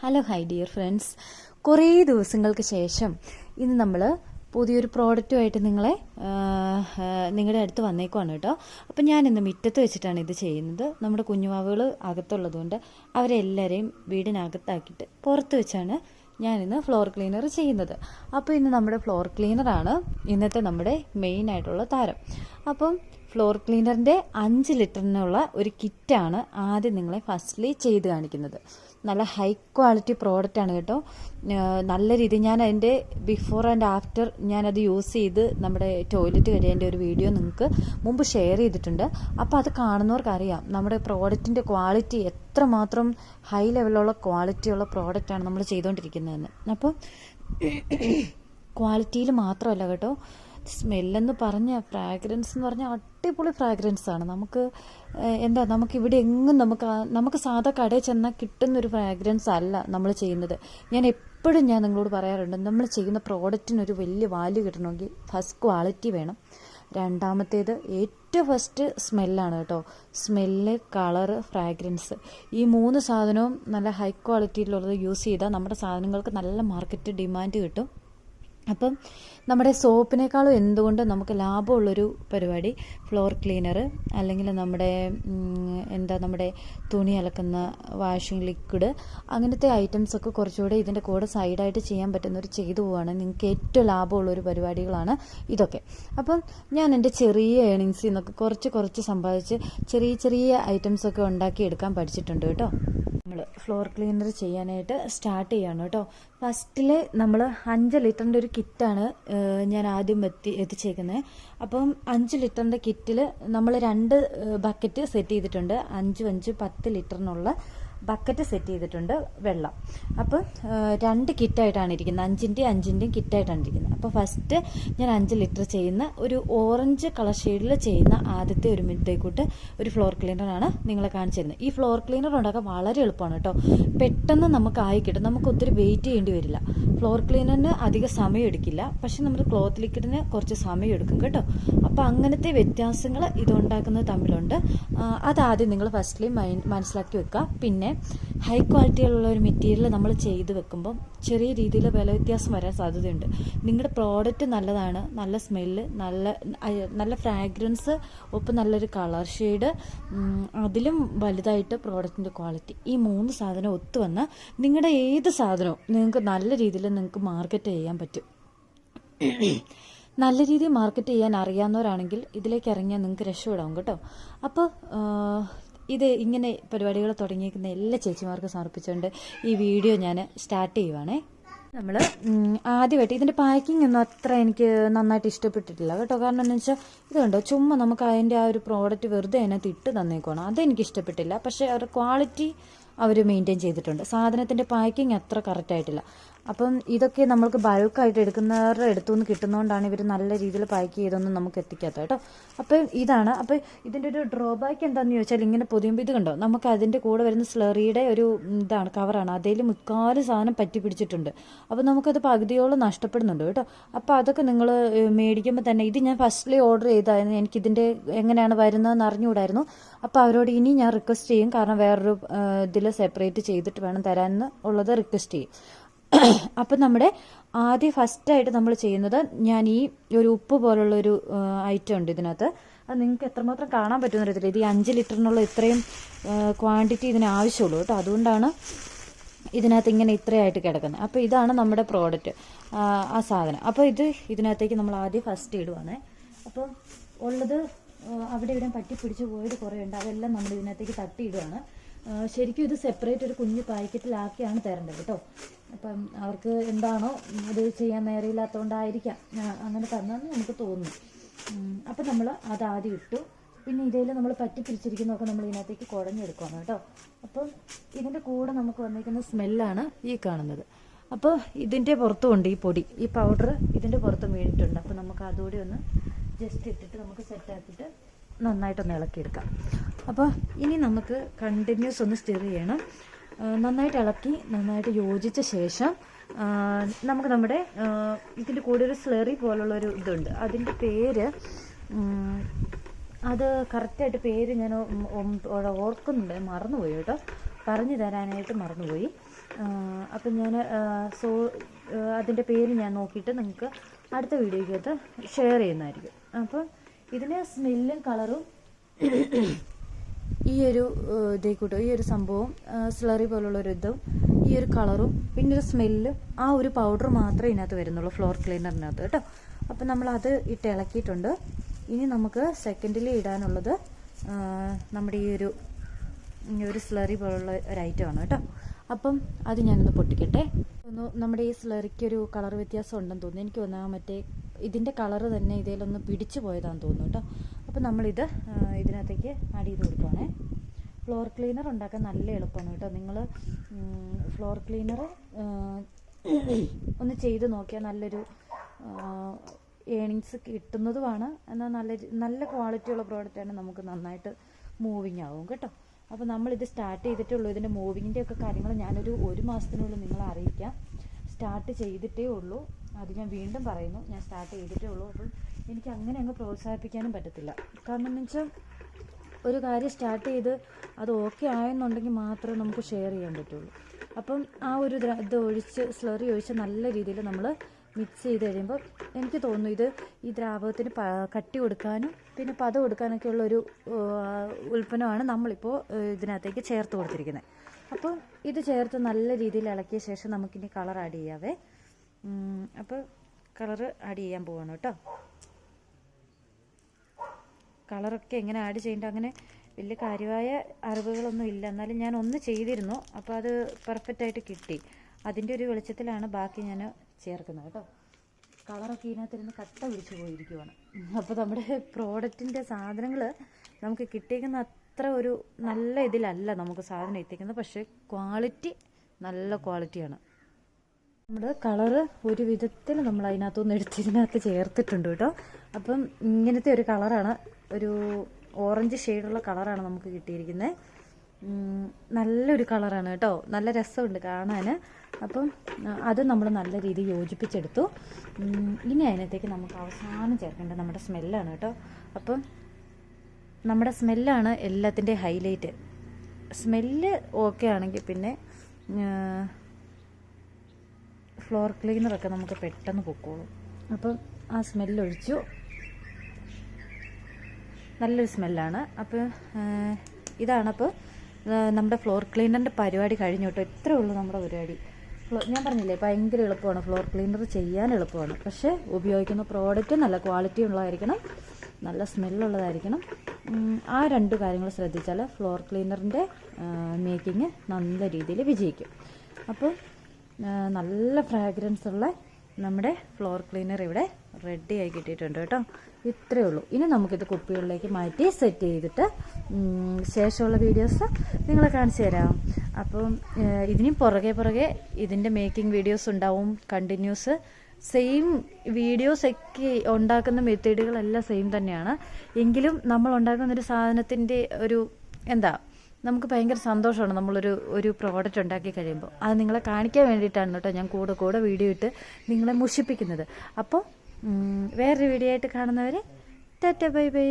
Hello hi dear friends കുറേ ദിവസങ്ങൾക്ക് ശേഷം ഇന്ന് നമ്മൾ പുതിയൊരു പ്രോഡക്റ്റുമായിട്ട് നിങ്ങളെ നിങ്ങളുടെ അടുത്ത് വന്നേക്കുവാണ് കേട്ടോ. അപ്പം ഞാൻ ഇന്ന് മുറ്റത്ത് വെച്ചിട്ടാണ് ഇത് ചെയ്യുന്നത്. നമ്മുടെ കുഞ്ഞുമാവുകൾ അകത്തുള്ളതുകൊണ്ട് അവരെല്ലാവരെയും വീടിനകത്താക്കിയിട്ട് പുറത്ത് വെച്ചാണ് ഞാനിന്ന് ഫ്ലോർ ക്ലീനർ ചെയ്യുന്നത്. അപ്പോൾ ഇന്ന് നമ്മുടെ ഫ്ലോർ ക്ലീനറാണ് ഇന്നത്തെ നമ്മുടെ മെയിൻ ആയിട്ടുള്ള താരം. അപ്പം ഫ്ലോർ ക്ലീനറിന്റെ അഞ്ച് ലിറ്ററിനുള്ള ഒരു കിറ്റാണ് ആദ്യം നിങ്ങളെ ഫസ്റ്റ്ലി ചെയ്ത് കാണിക്കുന്നത്. നല്ല ഹൈ ക്വാളിറ്റി പ്രോഡക്റ്റ് ആണ് കേട്ടോ. നല്ല രീതി ഞാൻ അതിന്റെ ബിഫോർ ആൻഡ് ആഫ്റ്റർ ഞാനത് യൂസ് ചെയ്ത് നമ്മുടെ ടോയ്ലറ്റ് കഴിയേണ്ട ഒരു വീഡിയോ നിങ്ങൾക്ക് മുമ്പ് ഷെയർ ചെയ്തിട്ടുണ്ട്. അപ്പോൾ അത് കാണുന്നവർക്കറിയാം നമ്മുടെ പ്രോഡക്റ്റിന്റെ ക്വാളിറ്റി എത്രമാത്രം ഹൈ ലെവലുള്ള ക്വാളിറ്റിയുള്ള പ്രോഡക്റ്റാണ് നമ്മൾ ചെയ്തുകൊണ്ടിരിക്കുന്നതെന്ന് അപ്പോൾ ക്വാളിറ്റിയിൽ മാത്രമല്ല കേട്ടോ. സ്മെല്ലെന്ന് പറഞ്ഞ ഫ്രാഗ്രൻസ് എന്ന് പറഞ്ഞാൽ അടിപൊളി ഫ്രാഗ്രൻസ് ആണ്. നമുക്ക് എന്താ നമുക്ക് ഇവിടെ എങ്ങും നമുക്ക് നമുക്ക് സാധാ കടയിൽ ചെന്നാൽ കിട്ടുന്നൊരു ഫ്രാഗ്രൻസ് അല്ല നമ്മൾ ചെയ്യുന്നത്. ഞാൻ എപ്പോഴും ഞാൻ നിങ്ങളോട് പറയാറുണ്ട് നമ്മൾ ചെയ്യുന്ന പ്രോഡക്റ്റിനൊരു വലിയ വാല്യൂ കിട്ടണമെങ്കിൽ ഫസ്റ്റ് ക്വാളിറ്റി വേണം. രണ്ടാമത്തേത് ഏറ്റവും ഫസ്റ്റ് സ്മെല്ലാണ് കേട്ടോ. സ്മെല്ല് കളറ് ഫ്രാഗ്രൻസ് ഈ മൂന്ന് സാധനവും നല്ല ഹൈ ക്വാളിറ്റിയിലുള്ളത് യൂസ് ചെയ്താൽ നമ്മുടെ സാധനങ്ങൾക്ക് നല്ല മാർക്കറ്റ് ഡിമാൻഡ് കിട്ടും. അപ്പം നമ്മുടെ സോപ്പിനേക്കാളും എന്തുകൊണ്ട് നമുക്ക് ലാഭമുള്ളൊരു പരിപാടി? ഫ്ലോർ ക്ലീനർ അല്ലെങ്കിൽ നമ്മുടെ എന്താ നമ്മുടെ തുണി അലക്കുന്ന വാഷിംഗ് ലിക്വിഡ് അങ്ങനത്തെ ഐറ്റംസ് ഒക്കെ കുറച്ചുകൂടെ ഇതിന്റെ കൂടെ സൈഡായിട്ട് ചെയ്യാൻ പറ്റുന്ന ഒരു ചെയ്തു പോവാണ്. നിങ്ങൾക്ക് ഏറ്റവും ലാഭമുള്ളൊരു പരിപാടികളാണ് ഇതൊക്കെ. അപ്പം ഞാൻ എന്റെ ചെറിയ ഏണിങ്സിൽ നിന്നൊക്കെ കുറച്ച് കുറച്ച് സമ്പാദിച്ച് ചെറിയ ചെറിയ ഐറ്റംസൊക്കെ ഉണ്ടാക്കിയെടുക്കാൻ പഠിച്ചിട്ടുണ്ട് കേട്ടോ. ഫ്ലോർ ക്ലീനർ ചെയ്യാനായിട്ട് സ്റ്റാർട്ട് ചെയ്യാണ് കേട്ടോ. ഫസ്റ്റിൽ നമ്മൾ അഞ്ച് ലിറ്ററിന്റെ ഒരു കിറ്റാണ് ഞാൻ ആദ്യം എത്തി എത്തിച്ചേക്കുന്നത് അപ്പം അഞ്ച് ലിറ്ററിന്റെ കിറ്റിൽ നമ്മൾ രണ്ട് ബക്കറ്റ് സെറ്റ് ചെയ്തിട്ടുണ്ട്. അഞ്ചും അഞ്ച് പത്ത് ലിറ്ററിനുള്ള ബക്കറ്റ് സെറ്റ് ചെയ്തിട്ടുണ്ട് വെള്ളം. അപ്പം രണ്ട് കിറ്റായിട്ടാണ് ഇരിക്കുന്നത്. അഞ്ചിന്റെയും അഞ്ചിന്റെയും കിറ്റായിട്ടാണ് ഇരിക്കുന്നത്. അപ്പോൾ ഫസ്റ്റ് ഞാൻ അഞ്ച് ലിറ്റർ ചെയ്യുന്ന ഒരു ഓറഞ്ച് കളർ ഷെയ്ഡിൽ ചെയ്യുന്ന ആദ്യത്തെ ഒരു മിനിറ്റേക്കൂട്ട് ഒരു ഫ്ലോർ ക്ലീനറാണ് നിങ്ങളെ കാണിച്ചു തരുന്നത്. ഈ ഫ്ലോർ ക്ലീനർ ഉണ്ടാക്കാൻ വളരെ എളുപ്പമാണ് കേട്ടോ. പെട്ടെന്ന് നമുക്ക് ആയി കിട്ടും. നമുക്ക് ഒത്തിരി വെയിറ്റ് ചെയ്യേണ്ടി വരില്ല. ഫ്ലോർ ക്ലീനറിന് അധികം സമയം എടുക്കില്ല. പക്ഷെ നമ്മുടെ ക്ലോത്ത് ലിക്വിഡിന് കുറച്ച് സമയം എടുക്കും കേട്ടോ. അപ്പോൾ അങ്ങനത്തെ വ്യത്യാസങ്ങൾ ഇതുണ്ടാക്കുന്നത് തമ്മിലുണ്ട്. അതാദ്യം നിങ്ങൾ ഫസ്റ്റ്ലി മനസ്സിലാക്കി വെക്കുക. പിന്നെ ഹൈ ക്വാളിറ്റിയിലുള്ള ഒരു മെറ്റീരിയൽ നമ്മൾ ചെയ്ത് വെക്കുമ്പോൾ ചെറിയ രീതിയിൽ വില വ്യത്യാസം വരാൻ സാധ്യതയുണ്ട്. നിങ്ങളുടെ പ്രോഡക്റ്റ് നല്ലതാണ് നല്ല സ്മെല്ല് നല്ല നല്ല ഫ്രാഗ്രൻസ് ഒപ്പം നല്ലൊരു കളർ ഷെയ്ഡ് അതിലും വലുതായിട്ട് പ്രോഡക്റ്റിന്റെ ക്വാളിറ്റി ഈ മൂന്ന് സാധനം ഒത്തു വന്നാൽ നിങ്ങളുടെ ഏത് സാധനവും നിങ്ങൾക്ക് നല്ല രീതിയിൽ നിങ്ങൾക്ക് മാർക്കറ്റ് ചെയ്യാൻ പറ്റും. നല്ല രീതിയിൽ മാർക്കറ്റ് ചെയ്യാൻ അറിയാവുന്നവരാണെങ്കിൽ ഇതിലേക്ക് ഇറങ്ങിയാൽ നിങ്ങൾക്ക് രക്ഷപ്പെടാം കേട്ടോ. അപ്പോൾ ഇത് ഇങ്ങനെ പരിപാടികൾ തുടങ്ങിയിരിക്കുന്ന എല്ലാ ചേച്ചിമാർക്കും സമർപ്പിച്ചുകൊണ്ട് ഈ വീഡിയോ ഞാൻ സ്റ്റാർട്ട് ചെയ്യുവാണേ. നമ്മൾ ആദ്യമായിട്ട് ഇതിന്റെ പാക്കിംഗ് ഒന്നും അത്ര എനിക്ക് നന്നായിട്ട് ഇഷ്ടപ്പെട്ടിട്ടില്ല കേട്ടോ. കാരണം എന്ന് വെച്ചാൽ ഇത് കണ്ടോ ചുമ്മാ നമുക്ക് അതിന്റെ ആ ഒരു പ്രോഡക്റ്റ് വെറുതെ അതിനകത്ത് ഇട്ട് തന്നേക്കണം അതെനിക്ക് ഇഷ്ടപ്പെട്ടില്ല. പക്ഷേ അവരുടെ ക്വാളിറ്റി അവർ മെയിന്റെയിൻ ചെയ്തിട്ടുണ്ട്. സാധനത്തിന്റെ പാക്കിംഗ് അത്ര കറക്റ്റ് ആയിട്ടില്ല. അപ്പം ഇതൊക്കെ നമ്മൾക്ക് ബൾക്കായിട്ട് എടുക്കുന്നവരുടെ അടുത്തു നിന്ന് കിട്ടുന്നതുകൊണ്ടാണ് ഇവർ നല്ല രീതിയിൽ പാക്ക് ചെയ്തൊന്നും നമുക്ക് എത്തിക്കാത്തത് കേട്ടോ. അപ്പം ഇതാണ്. അപ്പോൾ ഇതിന്റെ ഒരു ഡ്രോബാക്ക് എന്താണെന്ന് ചോദിച്ചാൽ ഇങ്ങനെ പൊതിയുമ്പോൾ ഇത് കണ്ടോ? നമുക്ക് അതിന്റെ കൂടെ വരുന്ന സ്ലറിയുടെ ഒരു ഇതാണ് കവറാണ് അതിൽ മുക്കാൽ സാധനം പറ്റി പിടിച്ചിട്ടുണ്ട്. അപ്പോൾ നമുക്കത് പകുതിയോളം നഷ്ടപ്പെടുന്നുണ്ട് കേട്ടോ. അപ്പോൾ അതൊക്കെ നിങ്ങൾ മേടിക്കുമ്പോൾ തന്നെ ഇത് ഞാൻ ഫസ്റ്റ്ലി ഓർഡർ ചെയ്തായിരുന്നു. എനിക്കിതിന്റെ എങ്ങനെയാണ് വരുന്നതെന്ന് അറിഞ്ഞുകൂടായിരുന്നു. അപ്പോൾ അവരോട് ഇനി ഞാൻ റിക്വസ്റ്റ് ചെയ്യും. കാരണം വേറൊരു ഇതിൽ സെപ്പറേറ്റ് ചെയ്തിട്ട് വേണം തരാമെന്ന് ഉള്ളത് റിക്വസ്റ്റ് ചെയ്യും. അപ്പം നമ്മുടെ ആദ്യം ഫസ്റ്റായിട്ട് നമ്മൾ ചെയ്യുന്നത് ഞാൻ ഈ ഒരു ഉപ്പ് പോലുള്ളൊരു ഐറ്റം ഉണ്ട് ഇതിനകത്ത്. അത് നിങ്ങൾക്ക് എത്രമാത്രം കാണാൻ പറ്റുമെന്ന് അറിയത്തില്ല. ഇത് ഈ അഞ്ച് ലിറ്ററിനുള്ള ഇത്രയും ക്വാണ്ടിറ്റി ഇതിന് ആവശ്യമുള്ളൂ കേട്ടോ. അതുകൊണ്ടാണ് ഇതിനകത്ത് ഇങ്ങനെ ഇത്രയായിട്ട് കിടക്കുന്നത്. അപ്പോൾ ഇതാണ് നമ്മുടെ പ്രോഡക്റ്റ് ആ സാധനം. അപ്പോൾ ഇത് ഇതിനകത്തേക്ക് നമ്മൾ ആദ്യം ഫസ്റ്റ് ഇടുവാണേ. അപ്പോൾ ഉള്ളത് അവിടെ ഇവിടെ പറ്റി പിടിച്ച് പോയത് കുറേ ഉണ്ട്. അതെല്ലാം നമ്മൾ ഇതിനകത്തേക്ക് തട്ടിയിടുവാണ്. ശരിക്കും ഇത് സെപ്പറേറ്റ് ഒരു കുഞ്ഞു പാക്കറ്റിലാക്കിയാണ് തരേണ്ടത് കേട്ടോ അപ്പം അവർക്ക് എന്താണോ അത് ചെയ്യാൻ നേരെയില്ലാത്തതുകൊണ്ടായിരിക്കാം അങ്ങനെ തന്നെന്ന് നമുക്ക് തോന്നുന്നു. അപ്പം നമ്മൾ അത് ആദ്യം ഇട്ടു. പിന്നെ ഇതിൽ നമ്മൾ പറ്റി പിടിച്ചിരിക്കുന്നതൊക്കെ നമ്മൾ ഇതിനകത്തേക്ക് കുഴഞ്ഞെടുക്കുകയാണ് കേട്ടോ അപ്പം ഇതിന്റെ കൂടെ നമുക്ക് വന്നിരിക്കുന്ന സ്മെല്ലാണ് ഈ കാണുന്നത്. അപ്പോൾ ഇതിന്റെ പുറത്തുമുണ്ട് ഈ പൊടി. ഈ പൗഡർ ഇതിന്റെ പുറത്തും വീണിട്ടുണ്ട്. അപ്പോൾ നമുക്ക് അതുകൂടി ഒന്ന് ജസ്റ്റ് ഇട്ടിട്ട് നമുക്ക് സെറ്റാക്കിയിട്ട് നന്നായിട്ടൊന്ന് ഇളക്കിയെടുക്കാം. അപ്പോൾ ഇനി നമുക്ക് കണ്ടിന്യൂസ് ഒന്ന് സ്റ്റിർ ചെയ്യണം. നന്നായിട്ട് ഇളക്കി നന്നായിട്ട് യോജിച്ച ശേഷം നമുക്ക് നമ്മുടെ ഇതിന്റെ കൂടെ ഒരു സ്ലറി പോലുള്ള ഒരു ഇതുണ്ട്. അതിന്റെ പേര് അത് കറക്റ്റായിട്ട് പേര് ഞാൻ ഓർക്കുന്നുണ്ട്. മറന്നുപോയി കേട്ടോ. പറഞ്ഞു തരാനായിട്ട് മറന്നുപോയി. അപ്പം ഞാൻ സോ അതിന്റെ പേര് ഞാൻ നോക്കിയിട്ട് നിങ്ങൾക്ക് അടുത്ത വീഡിയോയ്ക്കകത്ത് ഷെയർ ചെയ്യുന്നതായിരിക്കും. അപ്പോൾ ഇതിന് സ്മെല്ലും കളറും ഈ ഒരു ഇതേ കൂട്ടും ഈ ഒരു സംഭവം സ്ലറി പോലുള്ള ഒരു ഇതും ഈ ഒരു കളറും പിന്നെ ഒരു സ്മെല്ലും ആ ഒരു പൗഡർ മാത്രമേ ഇതിനകത്ത് വരുന്നുള്ളൂ ഫ്ലോർ ക്ലീനറിനകത്ത് കേട്ടോ. അപ്പം നമ്മളത് ഇട്ട് ഇളക്കിയിട്ടുണ്ട്. ഇനി നമുക്ക് സെക്കൻഡിൽ ഇടാനുള്ളത് നമ്മുടെ ഈ ഒരു ഒരു സ്ലറി പോലുള്ള ഒരു ഐറ്റമാണ് കേട്ടോ. അപ്പം അത് ഞാനൊന്ന് പൊട്ടിക്കട്ടെ. ഒന്ന് നമ്മുടെ ഈ സ്ലറിക്ക് ഒരു കളർ വ്യത്യാസം ഉണ്ടെന്ന് തോന്നുന്നു. എനിക്ക് തോന്നുന്നു ആ മറ്റേ ഇതിന്റെ കളറ് തന്നെ ഇതിലൊന്ന് പിടിച്ചു പോയതാണെന്ന് തോന്നുന്നു കേട്ടോ. അപ്പം നമ്മളിത് ഇതിനകത്തേക്ക് ആഡ് ചെയ്ത് കൊടുക്കുവാണേ. ഫ്ലോർ ക്ലീനർ ഉണ്ടാക്കാൻ നല്ല എളുപ്പമാണ് കേട്ടോ. നിങ്ങൾ ഫ്ലോർ ക്ലീനർ ഒന്ന് ചെയ്ത് നോക്കിയാൽ നല്ലൊരു ഏണിങ്സ് കിട്ടുന്നതുമാണ്. എന്നാൽ നല്ല നല്ല ക്വാളിറ്റിയുള്ള പ്രോഡക്റ്റാണ് നമുക്ക് നന്നായിട്ട് മൂവിങ് ആവും കേട്ടോ. അപ്പോൾ നമ്മളിത് സ്റ്റാർട്ട് ചെയ്തിട്ടുള്ളൂ ഇതിന്റെ മൂവിങ്ങിന്റെ ഒക്കെ കാര്യങ്ങൾ ഞാനൊരു ഒരു മാസത്തിനുള്ളിൽ നിങ്ങളെ അറിയിക്കാം. സ്റ്റാർട്ട് ചെയ്തിട്ടേ ഉള്ളൂ. അത് ഞാൻ വീണ്ടും പറയുന്നു. ഞാൻ സ്റ്റാർട്ട് ചെയ്തിട്ടേ ഉള്ളൂ. അപ്പം എനിക്ക് അങ്ങനെ അങ്ങ് പ്രോത്സാഹിപ്പിക്കാനും പറ്റത്തില്ല. കാരണം എന്ന് വെച്ചാൽ ഒരു കാര്യം സ്റ്റാർട്ട് ചെയ്ത് അത് ഓക്കെ ആയെന്നുണ്ടെങ്കിൽ മാത്രമേ നമുക്ക് ഷെയർ ചെയ്യാൻ പറ്റുള്ളൂ. അപ്പം ആ ഒരു ഇത് ഒഴിച്ച് സ്ലറി ഒഴിച്ച് നല്ല രീതിയിൽ നമ്മൾ മിക്സ് ചെയ്ത് കഴിയുമ്പോൾ എനിക്ക് തോന്നുന്നു ഇത് ഈ ദ്രാവകത്തിന് പ- കട്ടി കൊടുക്കാനും പിന്നെ പത കൊടുക്കാനൊക്കെ ഉള്ളൊരു ഉൽപ്പന്നമാണ് നമ്മളിപ്പോൾ ഇതിനകത്തേക്ക് ചേർത്ത് കൊടുത്തിരിക്കുന്നത് അപ്പോൾ ഇത് ചേർത്ത് നല്ല രീതിയിൽ ഇളക്കിയ ശേഷം നമുക്കിനി കളർ ആഡ് ചെയ്യാവേ. അപ്പോൾ കളറ് ആഡ് ചെയ്യാൻ പോവാണ് കേട്ടോ. കളറൊക്കെ എങ്ങനെ ആഡ് ചെയ്യേണ്ട അങ്ങനെ വലിയ കാര്യമായ അറിവുകളൊന്നും ഇല്ല. എന്നാലും ഞാൻ ഒന്ന് ചെയ്തിരുന്നു. അപ്പോൾ അത് പെർഫെക്റ്റായിട്ട് കിട്ടി. അതിന്റെ ഒരു വെളിച്ചത്തിലാണ് ബാക്കി ഞാൻ ചേർക്കുന്നത് കേട്ടോ. കളറൊക്കെ ഇതിനകത്തിരുന്ന് കട്ട പിടിച്ച് പോയിരിക്കുവാണ്. അപ്പോൾ നമ്മുടെ പ്രോഡക്റ്റിന്റെ സാധനങ്ങൾ നമുക്ക് കിട്ടിയേക്കുന്ന അത്ര ഒരു നല്ല ഇതിലല്ല നമുക്ക് സാധനം എത്തിക്കുന്നത് പക്ഷേ ക്വാളിറ്റി നല്ല ക്വാളിറ്റിയാണ് നമ്മുടെ കളറ് ഒരു വിധത്തിൽ നമ്മൾ അതിനകത്തുനിന്ന് എടുത്ത് ചേർത്തിട്ടുണ്ട് കേട്ടോ. അപ്പം ഇങ്ങനത്തെ ഒരു കളറാണ് ഒരു ഓറഞ്ച് ഷെയ്ഡുള്ള കളറാണ് നമുക്ക് കിട്ടിയിരിക്കുന്നത്. നല്ലൊരു കളറാണ് കേട്ടോ. നല്ല രസമുണ്ട് കാണാൻ അപ്പം അത് നമ്മൾ നല്ല രീതിയിൽ യോജിപ്പിച്ചെടുത്തു. ഇനി അതിനകത്തേക്ക് നമുക്ക് അവസാനം ചേർക്കേണ്ടത് നമ്മുടെ സ്മെല്ലാണ് കേട്ടോ. അപ്പം നമ്മുടെ സ്മെല്ലാണ് എല്ലാത്തിന്റെ ഹൈലൈറ്റ്. സ്മെല്ല് ഓക്കെ ആണെങ്കിൽ പിന്നെ ഫ്ലോർ ക്ലീനറൊക്കെ നമുക്ക് പെട്ടെന്ന് പൊക്കോളും. അപ്പം ആ സ്മെല്ലൊഴിച്ചു. നല്ലൊരു സ്മെല്ലാണ്. അപ്പോൾ ഇതാണപ്പോൾ നമ്മുടെ ഫ്ലോർ ക്ലീനറിന്റെ പരിപാടി കഴിഞ്ഞു കേട്ടോ. ഇത്രേ ഉള്ളൂ നമ്മുടെ പരിപാടി. ഞാൻ പറഞ്ഞില്ലേ ഭയങ്കര എളുപ്പമാണ് ഫ്ലോർ ക്ലീനർ ചെയ്യാൻ എളുപ്പമാണ്. പക്ഷേ ഉപയോഗിക്കുന്ന പ്രോഡക്റ്റ് നല്ല ക്വാളിറ്റി ഉള്ളതായിരിക്കണം നല്ല സ്മെല്ലുള്ളതായിരിക്കണം ആ രണ്ട് കാര്യങ്ങൾ ശ്രദ്ധിച്ചാൽ ഫ്ലോർ ക്ലീനറിന്റെ മേക്കിങ് നല്ല രീതിയിൽ വിജയിക്കും. അപ്പോൾ നല്ല ഫ്രാഗ്രൻസ് ഉള്ള നമ്മുടെ ഫ്ലോർ ക്ലീനർ ഇവിടെ റെഡി ആയി കിട്ടിയിട്ടുണ്ട് കേട്ടോ. ഇത്രയേ ഉള്ളൂ. ഇനി നമുക്കിത് കുപ്പികളിലേക്ക് മാറ്റി സെറ്റ് ചെയ്തിട്ട് ശേഷമുള്ള വീഡിയോസ് നിങ്ങളെ കാണിച്ചു തരാം. അപ്പം ഇതിനും പുറകെ പുറകെ ഇതിന്റെ മേക്കിംഗ് വീഡിയോസ് ഉണ്ടാവും കണ്ടിന്യൂസ് സെയിം വീഡിയോസ് ഒക്കെ ഉണ്ടാക്കുന്ന മെത്തേഡുകളെല്ലാം സെയിം തന്നെയാണ്. എങ്കിലും നമ്മൾ ഉണ്ടാക്കുന്ന ഒരു സാധനത്തിന്റെ ഒരു എന്താ നമുക്ക് ഭയങ്കര സന്തോഷമാണ് നമ്മളൊരു ഒരു പ്രോഡക്റ്റ് ഉണ്ടാക്കി കഴിയുമ്പോൾ. അത് നിങ്ങളെ കാണിക്കാൻ വേണ്ടിയിട്ടാണ് കേട്ടോ ഞാൻ കൂടെ കൂടെ വീഡിയോ ഇട്ട് നിങ്ങളെ മുഷിപ്പിക്കുന്നത്. അപ്പോൾ വേറൊരു വീഡിയോ ആയിട്ട് കാണുന്നവരെ ടാറ്റ ബൈ ബൈ.